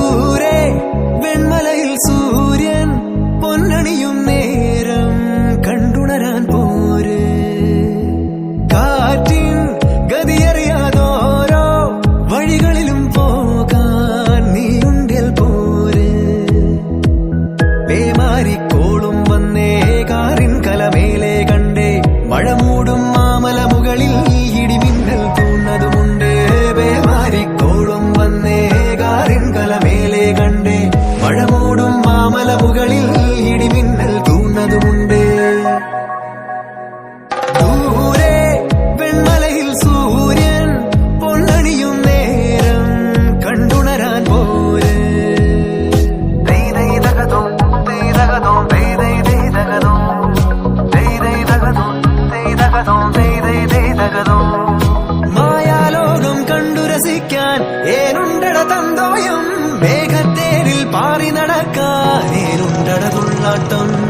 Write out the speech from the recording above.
ദൂരെ വെൺമലയിൽ സൂര്യൻ പൊന്നണിയും നേരം കണ്ടുണരാൻ പോര്. കാറ്റിൻ ഗതിയറിയാതോരോ വഴികളിലും പോകാൻ നീയുണ്ടിൽ പോര്. പേമാരിക്കോളും വന്നേ കാറിൻ കലമേലെ കണ്ടേ മഴ മൂടും മായാലോകം കണ്ടു രസിക്കാൻ ഏനുണ്ടട തന്തോയം മേഘത്തേരിൽ പാറി നടക്കാൻ ഏനുണ്ടട തുള്ളാട്ടം.